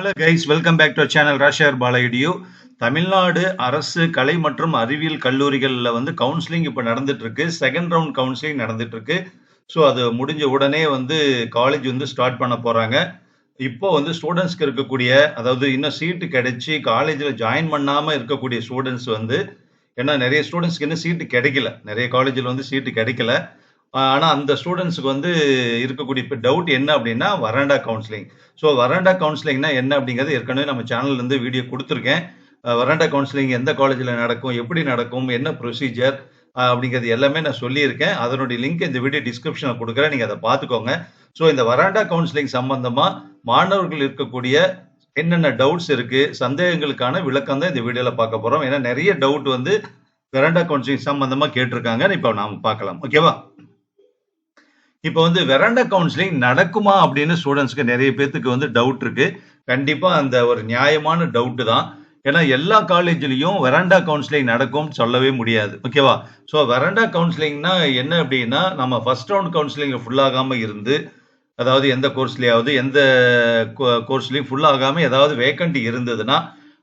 Hello guys welcome back to channel ராஷர் பாலகிடியோ தமிழ்நாடு அரசு கலை மற்றும் அறிவியல் கல்லூரிகளில் வந்து கவுன்சிலிங் இப்போ நடந்துட்டு இருக்கு செகண்ட் ரவுண்ட் கவுன்சிலிங் நடந்துட்டு இருக்கு ஸோ அது முடிஞ்ச உடனே வந்து காலேஜ் வந்து ஸ்டார்ட் பண்ண போறாங்க. இப்போ வந்து ஸ்டூடெண்ட்ஸ்க்கு இருக்கக்கூடிய அதாவது இன்னும் சீட்டு கிடைச்சி காலேஜில் ஜாயின் பண்ணாமல் இருக்கக்கூடிய ஸ்டூடெண்ட்ஸ் வந்து ஏன்னா நிறைய ஸ்டூடெண்ட்ஸ்க்கு இன்னும் சீட்டு கிடைக்கல. நிறைய காலேஜில் வந்து சீட்டு கிடைக்கல. ஆனால் அந்த ஸ்டூடெண்ட்ஸுக்கு வந்து இருக்கக்கூடிய இப்போ டவுட் என்ன அப்படின்னா வராண்டா கவுன்சிலிங் ஸோ வராண்டா கவுன்சிலிங்னா என்ன அப்படிங்கிறது ஏற்கனவே நம்ம சேனல்லேருந்து வீடியோ கொடுத்துருக்கேன். வராண்டா கவுன்சிலிங் எந்த காலேஜில் நடக்கும் எப்படி நடக்கும் என்ன ப்ரொசீஜர் அப்படிங்கிறது எல்லாமே நான் சொல்லியிருக்கேன். அதனுடைய லிங்க் இந்த வீடியோ டிஸ்கிரிப்ஷனில் கொடுக்குறேன். நீங்கள் அதை பார்த்துக்கோங்க. ஸோ இந்த வராண்டா கவுன்சிலிங் சம்பந்தமாக மாணவர்கள் இருக்கக்கூடிய என்னென்ன டவுட்ஸ் இருக்குது சந்தேகங்களுக்கான விளக்கம் தான் இந்த வீடியோவில் பார்க்க போகிறோம் ஏன்னா நிறைய டவுட் வந்து வராண்டா கவுன்சிலிங் சம்பந்தமாக கேட்டிருக்காங்க இப்போ நாம் பார்க்கலாம். ஓகேவா இப்போ வந்து வெராண்டா கவுன்சிலிங் நடக்குமா அப்படின்னு ஸ்டூடெண்ட்ஸ்க்கு நிறைய பேத்துக்கு வந்து டவுட் இருக்கு. கண்டிப்பா அந்த ஒரு நியாயமான டவுட் தான். ஏன்னா எல்லா காலேஜ்லயும் வெராண்டா கவுன்சிலிங் நடக்கும் சொல்லவே முடியாது. ஓகேவா ஸோ வெராண்டா கவுன்சிலிங்னா என்ன அப்படின்னா நம்ம ஃபர்ஸ்ட் ரவுண்ட் கவுன்சிலிங் ஃபுல்லாகாம இருந்து அதாவது எந்த கோர்ஸ்லயாவது எந்த கோர்ஸ்லயும் ஃபுல்லாகாம ஏதாவது வேக்கண்ட் இருந்ததுன்னா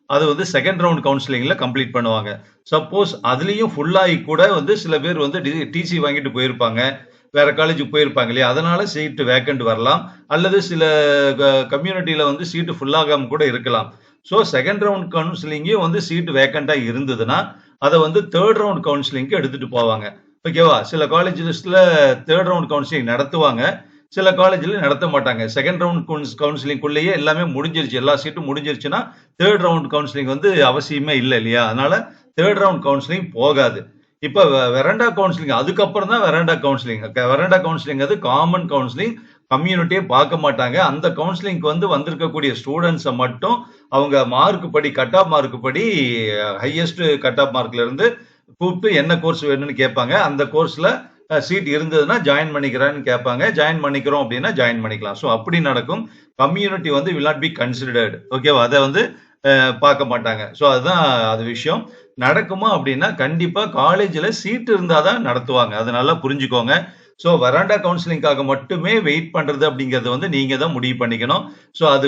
அது வந்து செகண்ட் ரவுண்ட் கவுன்சிலிங்கில் கம்ப்ளீட் பண்ணுவாங்க. சப்போஸ் அதுலேயும் ஃபுல்லாகி கூட வந்து சில பேர் வந்து டிசி வாங்கிட்டு போயிருப்பாங்க. வேற காலேஜுக்கு போயிருப்பாங்க இல்லையா? அதனால சீட்டு வேக்கண்ட் வரலாம். அல்லது சில கம்யூனிட்டியில வந்து சீட்டு ஃபுல்லாகாம கூட இருக்கலாம். ஸோ செகண்ட் ரவுண்ட் கவுன்சிலிங்கையும் வந்து சீட்டு வேக்கண்டா இருந்ததுன்னா அதை வந்து தேர்ட் ரவுண்ட் கவுன்சிலிங்க்கு எடுத்துட்டு போவாங்க. ஓகேவா சில காலேஜஸ்ல தேர்ட் ரவுண்ட் கவுன்சிலிங் நடத்துவாங்க. சில காலேஜில் நடத்த மாட்டாங்க. செகண்ட் ரவுண்ட் கவுன்சிலிங்குள்ளேயே எல்லாமே முடிஞ்சிருச்சு. எல்லா சீட்டும் முடிஞ்சிருச்சுன்னா தேர்ட் ரவுண்ட் கவுன்சிலிங் வந்து அவசியமே இல்லை இல்லையா? அதனால தேர்ட் ரவுண்ட் கவுன்சிலிங் போகாது. இப்போ வெரண்டா கவுன்சிலிங் அதுக்கப்புறம் தான் வெரண்டா கவுன்சிலிங் வெரண்டா கவுன்சிலிங் அது காமன் கவுன்சிலிங் கம்யூனிட்டியே பார்க்க மாட்டாங்க. அந்த கவுன்சிலிங்க்கு வந்து வந்திருக்கக்கூடிய ஸ்டூடெண்ட்ஸை மட்டும் அவங்க மார்க் படி கட் ஆஃப் மார்க் படி ஹையஸ்ட் கட் ஆஃப் மார்க்ல இருந்து கூப்பிட்டு என்ன கோர்ஸ் வேணும்னு கேட்பாங்க. அந்த கோர்ஸ்ல சீட் இருந்ததுன்னா ஜாயின் பண்ணிக்கிறான்னு கேட்பாங்க. ஜாயின் பண்ணிக்கிறோம் அப்படின்னா ஜாயின் பண்ணிக்கலாம். ஸோ அப்படி நடக்கும். கம்யூனிட்டி வந்து வில் நாட் பி கன்சிடர்டு ஓகேவா அதை வந்து பார்க்க மாட்டாங்க. ஸோ அதுதான் அது விஷயம். நடக்குமா அப்படின்னா கண்டிப்பா காலேஜில் சீட் இருந்தால் தான் நடத்துவாங்க. அதை நல்லா புரிஞ்சுக்கோங்க. ஸோ வராண்டா கவுன்சிலிங்காக மட்டுமே வெயிட் பண்ணுறது அப்படிங்கிறத வந்து நீங்கள் தான் முடிவு பண்ணிக்கணும். ஸோ அது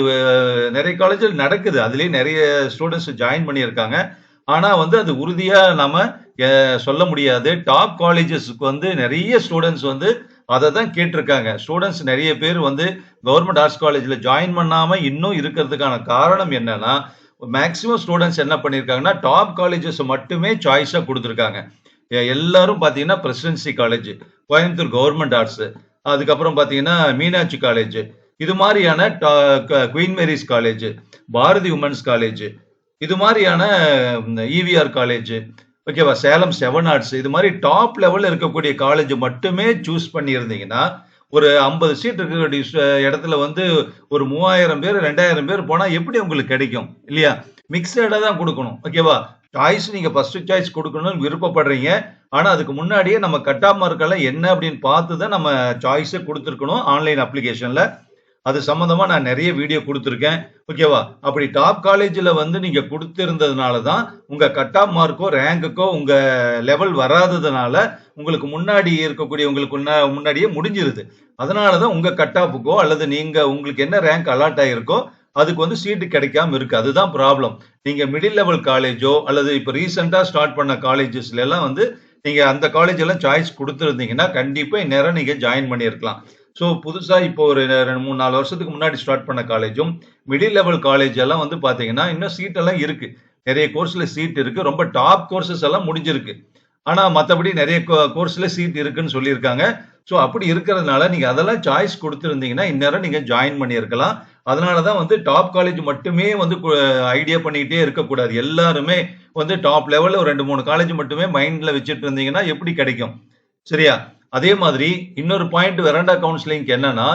நிறைய காலேஜில் நடக்குது. அதுலேயே நிறைய ஸ்டூடெண்ட்ஸ் ஜாயின் பண்ணியிருக்காங்க. ஆனால் வந்து அது உறுதியாக நாம் சொல்ல முடியாது. டாப் காலேஜஸ்க்கு வந்து நிறைய ஸ்டூடெண்ட்ஸ் வந்து அதை தான் கேட்டிருக்காங்க. ஸ்டூடெண்ட்ஸ் நிறைய பேர் வந்து கவர்மெண்ட் ஆர்ட்ஸ் காலேஜில் ஜாயின் பண்ணாமல் இன்னும் இருக்கிறதுக்கான காரணம் என்னன்னா மேக்சிமம் ஸ்டூடெண்ட்ஸ் என்ன பண்ணியிருக்காங்கன்னா டாப் காலேஜஸ் மட்டுமே சாய்ஸாக கொடுத்துருக்காங்க. எல்லாரும் பார்த்தீங்கன்னா presidency college Coimbatore government arts அதுக்கப்புறம் பார்த்தீங்கன்னா மீனாட்சி காலேஜ் இது மாதிரியான Queen Mary's college Bharathi women's college இது மாதிரியான இவிஆர் காலேஜ் ஓகேவா? சேலம் செவன் ஆர்ட்ஸ் இது மாதிரி டாப் லெவலில் இருக்கக்கூடிய காலேஜ் மட்டுமே சூஸ் பண்ணியிருந்தீங்கன்னா ஒரு ஐம்பது சீட் இருக்கக்கூடிய இடத்துல வந்து ஒரு மூவாயிரம் பேர் ரெண்டாயிரம் பேர் போனால் எப்படி உங்களுக்கு கிடைக்கும்? இல்லையா? மிக்சடாக தான் கொடுக்கணும். ஓகேவா சாய்ஸ் நீங்கள் ஃபஸ்ட்டு சாய்ஸ் கொடுக்கணும்னு விருப்பப்படுறீங்க. ஆனால் அதுக்கு முன்னாடியே நம்ம கட்டாமல் மார்க்கெல்லாம் என்ன அப்படின்னு பார்த்து தான் நம்ம சாய்ஸே கொடுத்துருக்கணும் ஆன்லைன் அப்ளிகேஷனில் அது சம்மந்தமாக நான் நிறைய வீடியோ கொடுத்துருக்கேன். ஓகேவா அப்படி டாப் காலேஜில் வந்து நீங்கள் கொடுத்துருந்ததுனால தான் உங்கள் கட் ஆஃப் மார்க்கோ ரேங்குக்கோ உங்கள் லெவல் வராததுனால உங்களுக்கு முன்னாடி இருக்கக்கூடிய உங்களுக்கு முன்னாடியே முடிஞ்சிருது. அதனால தான் உங்கள் கட் ஆஃபுக்கோ அல்லது நீங்கள் உங்களுக்கு என்ன ரேங்க் அலாட் ஆகிருக்கோ அதுக்கு வந்து சீட்டு கிடைக்காம இருக்கு. அதுதான் ப்ராப்ளம் நீங்க மிடில் லெவல் காலேஜோ அல்லது இப்போ ரீசெண்டாக ஸ்டார்ட் பண்ண காலேஜஸ்ல எல்லாம் வந்து நீங்க அந்த காலேஜ் எல்லாம் சாய்ஸ் கொடுத்துருந்தீங்கன்னா கண்டிப்பா இந்நேரம் நீங்க ஜாயின் பண்ணியிருக்கலாம். ஸோ புதுசாக இப்போ ஒரு ரெண்டு மூணு நாலு வருஷத்துக்கு முன்னாடி ஸ்டார்ட் பண்ண காலேஜும் மிடில் லெவல் காலேஜ் எல்லாம் வந்து பார்த்தீங்கன்னா இன்னும் சீட் எல்லாம் இருக்கு. நிறைய கோர்ஸில் சீட் இருக்கு. ரொம்ப டாப் கோர்சஸ் எல்லாம் முடிஞ்சிருக்கு. ஆனால் மற்றபடி நிறைய கோர்ஸில் சீட் இருக்குன்னு சொல்லியிருக்காங்க. ஸோ அப்படி இருக்கிறதுனால நீங்கள் அதெல்லாம் சாய்ஸ் கொடுத்துருந்தீங்கன்னா இந்நேரம் நீங்கள் ஜாயின் பண்ணியிருக்கலாம். அதனால தான் வந்து டாப் காலேஜ் மட்டுமே வந்து ஐடியா பண்ணிக்கிட்டே இருக்கக்கூடாது. எல்லாருமே வந்து டாப் லெவலில் ஒரு ரெண்டு மூணு காலேஜ் மட்டுமே மைண்டில் வச்சுட்டு இருந்தீங்கன்னா எப்படி கிடைக்கும்? சரியா? அதே மாதிரி இன்னொரு பாயிண்ட் வெரண்டா கவுன்சிலிங்க்கு என்னன்னா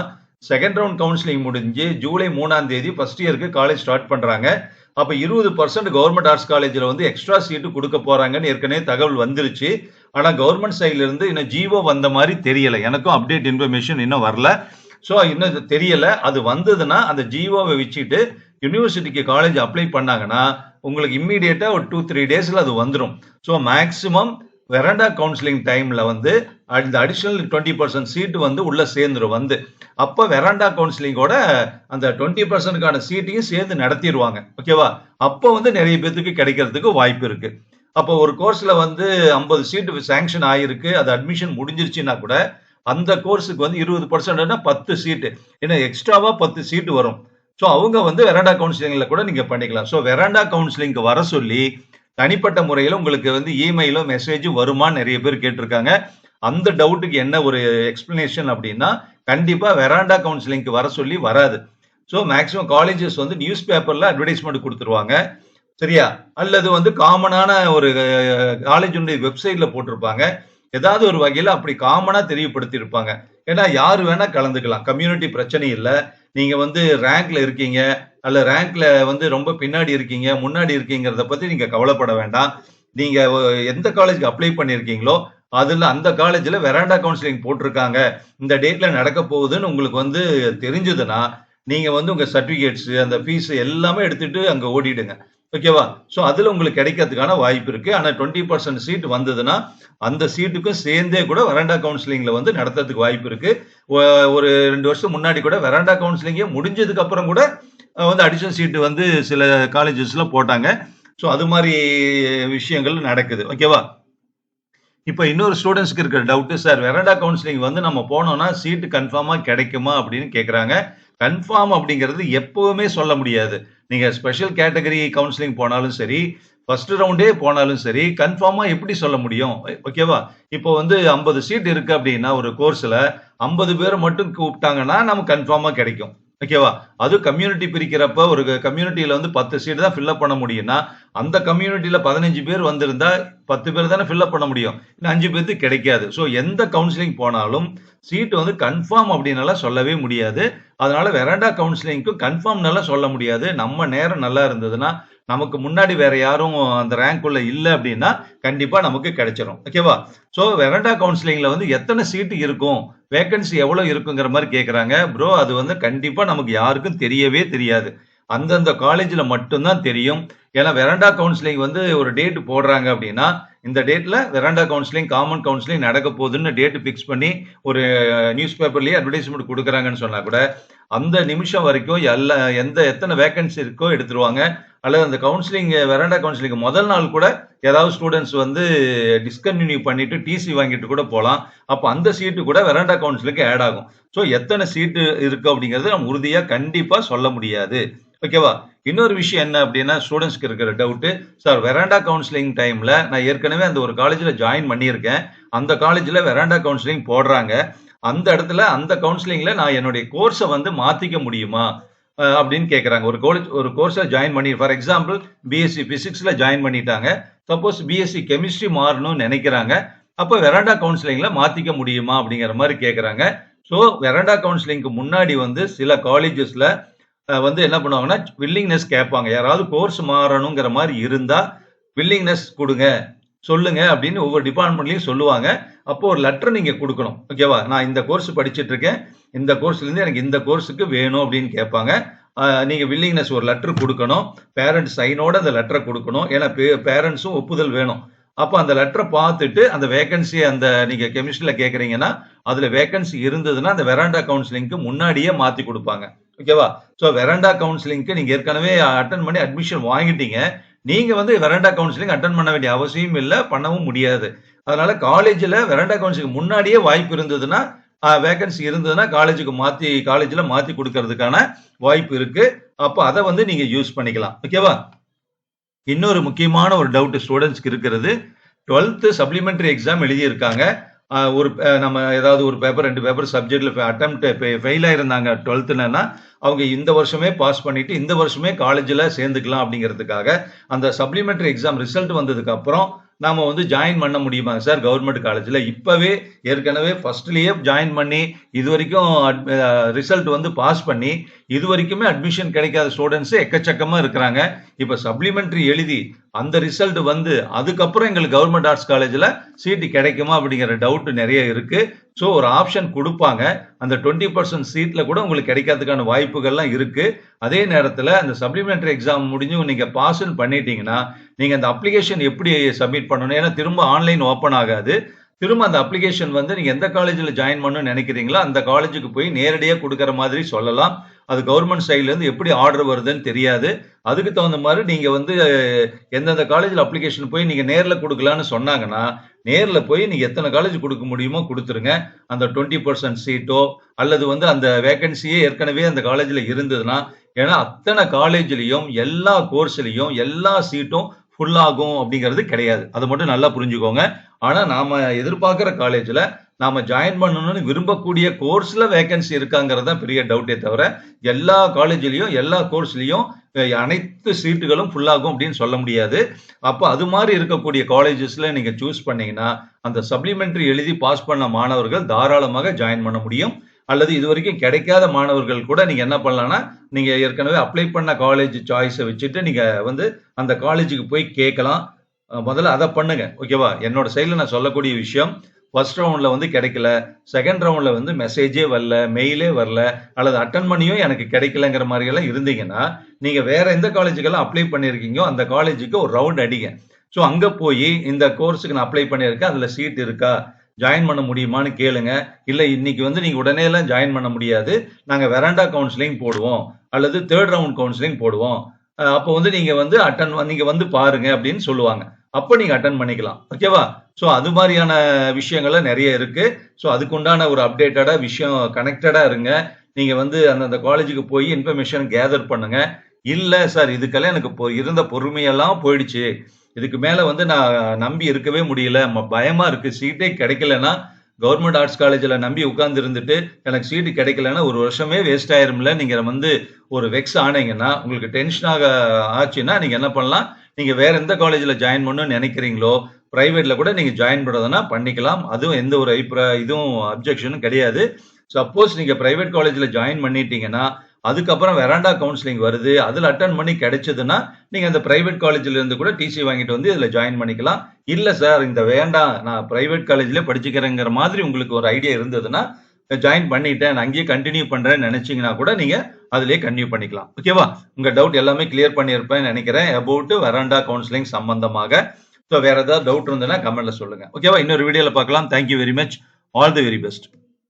செகண்ட் ரவுண்ட் கவுன்சிலிங் முடிஞ்சு ஜூலை மூணாம் தேதி ஃபர்ஸ்ட் இயருக்கு காலேஜ் ஸ்டார்ட் பண்றாங்க. அப்ப இருபது பர்சன்ட் கவர்மெண்ட் ஆர்ட்ஸ் காலேஜில் வந்து எக்ஸ்ட்ரா சீட்டு கொடுக்க போறாங்கன்னு ஏற்கனவே தகவல் வந்துருச்சு. ஆனா கவர்மெண்ட் சைட்ல இருந்து இன்னும் ஜீவோ வந்த மாதிரி தெரியல. எனக்கும் அப்டேட் இன்ஃபர்மேஷன் இன்னும் வரல. ஸோ இன்னும் தெரியல. அது வந்ததுன்னா அந்த ஜீவோவை வச்சுட்டு யூனிவர்சிட்டிக்கு காலேஜ் அப்ளை பண்ணாங்கன்னா உங்களுக்கு இம்மீடியட்டாக ஒரு டூ த்ரீ டேஸ்ல அது வந்துடும் ஸோ மேக்சிமம் வெரண்டா கவுன்சிலிங் டைம்ல வந்து இந்த அடிஷனல் டுவெண்ட்டி பர்சன்ட் சீட்டு வந்து உள்ள சேர்ந்துரும் வந்து. அப்போ வெராண்டா கவுன்சிலிங்கோட அந்த டுவெண்ட்டி பர்சன்ட்கான சீட்டையும் சேர்ந்து நடத்திடுவாங்க ஓகேவா அப்போ வந்து நிறைய பேர்த்துக்கு கிடைக்கிறதுக்கு வாய்ப்பு இருக்கு. அப்போ ஒரு கோர்ஸ்ல வந்து ஐம்பது சீட்டு சேங்ஷன் ஆயிருக்கு அது அட்மிஷன் முடிஞ்சிருச்சுன்னா கூட அந்த கோர்ஸுக்கு வந்து இருபது பர்சன்ட்னா பத்து சீட்டு ஏன்னா எக்ஸ்ட்ராவா பத்து சீட்டு வரும். ஸோ அவங்க வந்து வெராண்டா கவுன்சிலிங்கில் கூட நீங்கள் பண்ணிக்கலாம். ஸோ வெராண்டா கவுன்சிலிங்க்கு வர சொல்லி தனிப்பட்ட முறையில் உங்களுக்கு வந்து இமெயிலும் மெசேஜும் வருமான்னு நிறைய பேர் கேட்டிருக்காங்க. அந்த டவுட்டுக்கு என்ன ஒரு எக்ஸ்பிளனேஷன் அப்படின்னா கண்டிப்பா வெராண்டா கவுன்சிலிங்க்கு வர சொல்லி வராது. ஸோ மேக்ஸிமம் காலேஜஸ் வந்து நியூஸ் பேப்பர்ல அட்வர்டைஸ்மெண்ட் கொடுத்துருவாங்க. சரியா? அல்லது வந்து காமனான ஒரு காலேஜுடைய வெப்சைட்ல போட்டிருப்பாங்க. ஏதாவது ஒரு வகையில அப்படி காமனா தெரியப்படுத்தி இருப்பாங்க ஏன்னா யார் வேணா கலந்துக்கலாம். கம்யூனிட்டி பிரச்சனை இல்லை. நீங்க வந்து ரேங்க்ல இருக்கீங்க. அல்ல ரேங்க்ல வந்து ரொம்ப பின்னாடி இருக்கீங்க முன்னாடி இருக்கீங்கிறத பத்தி நீங்க கவலைப்பட வேண்டாம். நீங்க எந்த காலேஜ்க்கு அப்ளை பண்ணிருக்கீங்களோ அதுல அந்த காலேஜ்ல வெராண்டா கவுன்சிலிங் போட்டிருக்காங்க. இந்த டேட்ல நடக்க போகுதுன்னு உங்களுக்கு வந்து தெரிஞ்சதுன்னா நீங்க வந்து உங்க சர்டிபிகேட்ஸ் அந்த ஃபீஸ் எல்லாமே எடுத்துட்டு அங்க ஓடிடுங்க. ஓகேவா ஸோ அதுல உங்களுக்கு கிடைக்கிறதுக்கான வாய்ப்பு இருக்கு. ஆனா டுவெண்ட்டி பர்சன்ட் சீட் வந்ததுன்னா அந்த சீட்டுக்கும் சேர்ந்தே கூட வெராண்டா கவுன்சிலிங்ல வந்து நடத்துறதுக்கு வாய்ப்பு இருக்கு. ஒரு ரெண்டு வருஷம் முன்னாடி கூட வெராண்டா கவுன்சிலிங்கே முடிஞ்சதுக்கு அப்புறம் கூட வந்து அடிஷனல் சீட்டு வந்து சில காலேஜஸில் போட்டாங்க. ஸோ அது மாதிரி விஷயங்கள் நடக்குது. ஓகேவா இப்போ இன்னொரு ஸ்டூடெண்ட்ஸ்க்கு இருக்கிற டவுட்டு சார் வெரண்டா கவுன்சிலிங் வந்து நம்ம போனோம்னா சீட்டு கன்ஃபார்மாக கிடைக்குமா அப்படின்னு கேட்குறாங்க கன்ஃபார்ம் அப்படிங்கிறது எப்போவுமே சொல்ல முடியாது. நீங்கள் ஸ்பெஷல் கேட்டகரி கவுன்சிலிங் போனாலும் சரி ஃபர்ஸ்ட் ரவுண்டே போனாலும் சரி கன்ஃபார்மாக எப்படி சொல்ல முடியும்? ஓகேவா இப்போ வந்து ஐம்பது சீட் இருக்குது அப்படின்னா ஒரு கோர்ஸில் ஐம்பது பேர் மட்டும் கூப்பிட்டாங்கன்னா நமக்கு கன்ஃபார்மாக கிடைக்கும். ஓகேவா அது கம்யூனிட்டி பிரிக்கிறப்ப ஒரு கம்யூனிட்டியில வந்து பத்து சீட் தான் ஃபில்அப் பண்ண முடியும்னா அந்த கம்யூனிட்டியில் பதினஞ்சு பேர் வந்திருந்தா பத்து பேர் தானே ஃபில்அப் பண்ண முடியும். இல்லை அஞ்சு பேருக்கு கிடைக்காது. ஸோ எந்த கவுன்சிலிங் போனாலும் சீட்டு வந்து கன்ஃபார்ம் அப்படின்னால சொல்லவே முடியாது. அதனால வெரண்டா கவுன்சிலிங்க்கும் கன்ஃபார்ம்னால சொல்ல முடியாது. நம்ம நேரம் நல்லா இருந்ததுன்னா நமக்கு முன்னாடி வேற யாரும் அந்த ரேங்க் உள்ள இல்லை அப்படின்னா கண்டிப்பா நமக்கு கிடைச்சிரும். ஓகேவா ஸோ வெரண்டா கவுன்சிலிங்ல வந்து எத்தனை சீட்டு இருக்கும்? வேகன்சி எவ்வளவு இருக்குங்கிற மாதிரி கேட்குறாங்க ப்ரோ அது வந்து கண்டிப்பா நமக்கு யாருக்கும் தெரியவே தெரியாது. அந்தந்த காலேஜில் மட்டும்தான் தெரியும். ஏன்னா வெரண்டா கவுன்சிலிங் வந்து ஒரு டேட் போடுறாங்க அப்படின்னா இந்த டேட்டில் வெரண்டா கவுன்சிலிங் காமன் கவுன்சிலிங் நடக்க போகுதுன்னு டேட் ஃபிக்ஸ் பண்ணி ஒரு நியூஸ் பேப்பர்லேயே அட்வர்டைஸ்மெண்ட் கொடுக்குறாங்கன்னு சொன்னால் கூட அந்த நிமிஷம் வரைக்கும் எல்லா எந்த எத்தனை வேகன்சி இருக்கோ எடுத்துருவாங்க. அல்லது அந்த கவுன்சிலிங் வெரண்டா கவுன்சிலிங் முதல் நாள் கூட ஏதாவது ஸ்டூடெண்ட்ஸ் வந்து டிஸ்கன்டினியூ பண்ணிட்டு டிசி வாங்கிட்டு கூட போகலாம் அப்போ அந்த சீட்டு கூட வெரண்டா கவுன்சிலுக்கு ஆட் ஆகும். ஸோ எத்தனை சீட்டு இருக்கு அப்படிங்கிறது நம்ம உறுதியாக கண்டிப்பாக சொல்ல முடியாது. ஓகேவா இன்னொரு விஷயம் என்ன அப்படின்னா ஸ்டூடெண்ட்ஸ்க்கு இருக்கிற டவுட்டு சார் வெராண்டா கவுன்சிலிங் டைம்ல நான் ஏற்கனவே அந்த ஒரு காலேஜில் ஜாயின் பண்ணியிருக்கேன். அந்த காலேஜில் வெராண்டா கவுன்சிலிங் போடுறாங்க. அந்த இடத்துல அந்த கவுன்சிலிங்கில் நான் என்னுடைய கோர்ஸை வந்து மாற்றிக்க முடியுமா? அப்படின்னு கேட்குறாங்க ஒரு கோர்ஸ் ஒரு கோர்ஸை ஜாயின் பண்ணி ஃபார் எக்ஸாம்பிள் பிஎஸ்சி ஃபிசிக்ஸில் ஜாயின் பண்ணிட்டாங்க. சப்போஸ் பிஎஸ்சி கெமிஸ்ட்ரி மாறணும்னு நினைக்கிறாங்க. அப்போ வெராண்டா கவுன்சிலிங்கில் மாற்றிக்க முடியுமா அப்படிங்கிற மாதிரி கேட்குறாங்க ஸோ வெராண்டா கவுன்சிலிங்க்கு முன்னாடி வந்து சில காலேஜஸில் வந்து என்ன பண்ணுவாங்கன்னா வில்லிங்னஸ் கேட்பாங்க. யாராவது கோர்ஸ் மாறணுங்கிற மாதிரி இருந்தா வில்லிங்னஸ் கொடுங்க சொல்லுங்க அப்படின்னு ஒவ்வொரு டிபார்ட்மெண்ட்லையும் சொல்லுவாங்க. அப்போ ஒரு லெட்டர் நீங்க கொடுக்கணும். ஓகேவா நான் இந்த கோர்ஸ் படிச்சுட்டு இருக்கேன். இந்த கோர்ஸ்ல இருந்து எனக்கு இந்த கோர்ஸுக்கு வேணும் அப்படின்னு கேட்பாங்க. நீங்க வில்லிங்னஸ் ஒரு லெட்டர் கொடுக்கணும். பேரண்ட்ஸ் சைனோட அந்த லெட்டரை கொடுக்கணும். ஏன்னா பேரண்ட்ஸும் ஒப்புதல் வேணும். அப்போ அந்த லெட்டரை பார்த்துட்டு அந்த வேகன்சி அந்த நீங்க கெமிஸ்ட்ரியில் கேட்குறீங்கன்னா அதுல வேகன்சி இருந்ததுன்னா அந்த வெராண்டா கவுன்சிலிங்க்கு முன்னாடியே மாத்தி கொடுப்பாங்க. ஓகேவா ஸோ வெராண்டா கவுன்சிலிங்க்கு நீங்க ஏற்கனவே அட்டன் பண்ணி அட்மிஷன் வாங்கிட்டீங்க. நீங்க வந்து வெராண்டா கவுன்சிலிங் அட்டன் பண்ண வேண்டிய அவசியம் இல்லை பண்ணவும் முடியாது. அதனால காலேஜில் வெராண்டா கவுன்சிலிங் முன்னாடியே வாய்ப்பு இருந்ததுன்னா வேகன்சி இருந்ததுன்னா காலேஜுக்கு மாத்தி காலேஜில் மாத்தி கொடுக்கறதுக்கான வாய்ப்பு இருக்கு. அப்போ அதை வந்து நீங்க யூஸ் பண்ணிக்கலாம். ஓகேவா இன்னொரு முக்கியமான ஒரு டவுட் ஸ்டூடெண்ட்ஸ்க்கு இருக்கிறது. டுவெல்த்து சப்ளிமெண்ட்ரி எக்ஸாம் எழுதியிருக்காங்க. ஒரு நம்ம ஏதாவது ஒரு பேப்பர் ரெண்டு பேப்பர் சப்ஜெக்டில் அட்டம் ஃபெயில் ஆயிருந்தாங்க டுவெல்த்துலன்னா அவங்க இந்த வருஷமே பாஸ் பண்ணிட்டு இந்த வருஷமே காலேஜில் சேர்ந்துக்கலாம் அப்படிங்கிறதுக்காக அந்த சப்ளிமெண்ட்ரி எக்ஸாம் ரிசல்ட் வந்ததுக்கப்புறம் நாம் நாம வந்து ஜாயின் பண்ண முடியுமா சார் கவர்மெண்ட் காலேஜில் இப்போவே ஏற்கனவே ஃபர்ஸ்ட்லேயே ஜாயின் பண்ணி இது வரைக்கும் ரிசல்ட் வந்து பாஸ் பண்ணி இது வரைக்குமே அட்மிஷன் கிடைக்காத ஸ்டூடெண்ட்ஸ் எக்கச்சக்கமாக இருக்கிறாங்க. இப்போ சப்ளிமெண்ட்ரி எழுதி அந்த ரிசல்ட் வந்து அதுக்கப்புறம் எங்களுக்கு கவர்மெண்ட் ஆர்ட்ஸ் காலேஜில் சீட்டு கிடைக்குமா அப்படிங்கிற டவுட் நிறைய இருக்கு. ஸோ ஒரு ஆப்ஷன் கொடுப்பாங்க. அந்த டுவெண்ட்டி பர்சன்ட் சீட்ல கூட உங்களுக்கு கிடைக்கிறதுக்கான வாய்ப்புகள்லாம் இருக்கு. அதே நேரத்தில் அந்த சப்ளிமெண்ட்ரி எக்ஸாம் முடிஞ்சு நீங்க பாஸ்ன்னு பண்ணிட்டீங்கன்னா நீங்க அந்த அப்ளிகேஷன் எப்படி சப்மிட் பண்ணணும்? ஏன்னா திரும்ப ஆன்லைன் ஓப்பன் ஆகாது. திரும்ப அந்த அப்ளிகேஷன் வந்து நீங்க எந்த காலேஜில் ஜாயின் பண்ணணும்னு நினைக்கிறீங்களோ அந்த காலேஜுக்கு போய் நேரடியாக கொடுக்குற மாதிரி சொல்லலாம். அது கவர்மெண்ட் சைட்லேருந்து எப்படி ஆர்டர் வருதுன்னு தெரியாது. அதுக்கு தகுந்த மாதிரி நீங்கள் வந்து எந்தெந்த காலேஜில் அப்ளிகேஷன் போய் நீங்கள் நேரில் கொடுக்கலான்னு சொன்னாங்கன்னா நேரில் போய் நீங்கள் எத்தனை காலேஜ் கொடுக்க முடியுமோ கொடுத்துருங்க. அந்த டுவெண்ட்டி பர்சன்ட் சீட்டோ அல்லது வந்து அந்த வேகன்சியே ஏற்கனவே அந்த காலேஜில் இருந்ததுன்னா ஏன்னா அத்தனை காலேஜ்லேயும் எல்லா கோர்ஸ்லேயும் எல்லா சீட்டும் ஃபுல்லாகும் அப்படிங்கிறது கிடையாது. அது மட்டும் நல்லா புரிஞ்சுக்கோங்க. ஆனா நாம எதிர்பார்க்கிற காலேஜ்ல நாம ஜாயின் பண்ணணும்னு விரும்பக்கூடிய கோர்ஸ்ல வேகன்சி இருக்காங்கிறது தான் பெரிய டவுட்டே தவிர எல்லா காலேஜ்லயும் எல்லா கோர்ஸ்லயும் அனைத்து சீட்டுகளும் ஃபுல்லாகும் அப்படின்னு சொல்ல முடியாது. அப்போ அது மாதிரி இருக்கக்கூடிய காலேஜஸ்ல நீங்க சூஸ் பண்ணீங்கன்னா அந்த சப்ளிமெண்ட்ரி எழுதி பாஸ் பண்ண மாணவர்கள் தாராளமாக ஜாயின் பண்ண முடியும். அல்லது இது வரைக்கும் கிடைக்காத மாணவர்கள் கூட நீங்க என்ன பண்ணலாம்னா நீங்க ஏற்கனவே அப்ளை பண்ண காலேஜ் சாய்ஸை வச்சுட்டு நீங்க வந்து அந்த காலேஜுக்கு போய் கேட்கலாம். முதல்ல அதை பண்ணுங்க. ஓகேவா என்னோட சைடில் நான் சொல்லக்கூடிய விஷயம் ஃபர்ஸ்ட் ரவுண்டில் வந்து கிடைக்கல. செகண்ட் ரவுண்டில் வந்து மெசேஜே வரல மெயிலே வரல அல்லது அட்டன் பண்ணியும் எனக்கு கிடைக்கலங்கிற மாதிரி எல்லாம் இருந்தீங்கன்னா நீங்கள் வேற எந்த காலேஜுக்கெல்லாம் அப்ளை பண்ணியிருக்கீங்களோ அந்த காலேஜுக்கு ஒரு ரவுண்ட் அடிங்க. ஸோ அங்கே போய் இந்த கோர்ஸுக்கு நான் அப்ளை பண்ணியிருக்கேன் அதில் சீட் இருக்கா? ஜாயின் பண்ண முடியுமான்னு கேளுங்க. இல்ல இன்னைக்கு வந்து நீங்க உடனே எல்லாம் ஜாயின் பண்ண முடியாது. நாங்க வெராண்டா கவுன்சிலிங் போடுவோம். அல்லது தேர்ட் ரவுண்ட் கவுன்சிலிங் போடுவோம். அப்போ வந்து நீங்க வந்து அட்டன் நீங்க வந்து பாருங்க அப்படின்னு சொல்லுவாங்க. அப்போ நீங்க அட்டன் பண்ணிக்கலாம். ஓகேவா ஸோ அது மாதிரியான விஷயங்கள்லாம் நிறைய இருக்கு. ஸோ அதுக்குண்டான ஒரு அப்டேட்டடா விஷயம் கனெக்டடா இருங்க. நீங்க வந்து அந்தந்த காலேஜுக்கு போய் இன்ஃபர்மேஷன் கேதர் பண்ணுங்க. இல்ல சார் இதுக்கெல்லாம் எனக்கு இருந்த பொறுமையெல்லாம் போயிடுச்சு. இதுக்கு மேலே வந்து நான் நம்பி இருக்கவே முடியல. ம- பயமா இருக்கு. சீட்டே கிடைக்கலன்னா கவர்மெண்ட் ஆர்ட்ஸ் காலேஜில் நம்பி உட்கார்ந்து இருந்துட்டு எனக்கு சீட்டு கிடைக்கலன்னா ஒரு வருஷமே வேஸ்ட் ஆயிரும்ல. நீங்கள் வந்து ஒரு வெக்ஸ் ஆனீங்கன்னா உங்களுக்கு டென்ஷனாக ஆச்சுன்னா நீங்கள் என்ன பண்ணலாம்? நீங்கள் வேற எந்த காலேஜில் ஜாயின் பண்ணணும்னு நினைக்கிறீங்களோ ப்ரைவேட்டில் கூட நீங்கள் ஜாயின் பண்ணுறதுனா பண்ணிக்கலாம். அதுவும் எந்த ஒரு இதுவும் அப்ஜெக்ஷனும் கிடையாது. சப்போஸ் நீங்கள் ப்ரைவேட் காலேஜில் ஜாயின் பண்ணிட்டீங்கன்னா அதுக்கப்புறம் வெராண்டா கவுன்சிலிங் வருது. அதில் அட்டன் பண்ணி கிடைச்சதுன்னா நீங்கள் அந்த ப்ரைவேட் காலேஜில் இருந்து கூட டிசி வாங்கிட்டு வந்து இதில் ஜாயின் பண்ணிக்கலாம். இல்லை சார் இந்த வேண்டாம். நான் ப்ரைவேட் காலேஜ்லேயே படிச்சுக்கிறேங்கிற மாதிரி உங்களுக்கு ஒரு ஐடியா இருந்ததுன்னா ஜாயின் பண்ணிட்டேன். நான் அங்கேயே கண்டினியூ பண்ணுறேன்னு நினச்சிங்கன்னா கூட நீங்கள் அதிலேயே கண்டினியூ பண்ணிக்கலாம். ஓகேவா உங்கள் டவுட் எல்லாமே கிளியர் பண்ணியிருப்பேன்னு நினைக்கிறேன். அபவுட் வெராண்டா கவுன்சிலிங் சம்பந்தமாக. ஸோ வேறு ஏதாவது டவுட் இருந்ததுன்னா கமெண்ட்டில் சொல்லுங்கள் ஓகேவா இன்னொரு வீடியோவில் பார்க்கலாம். Thank you very much all the very best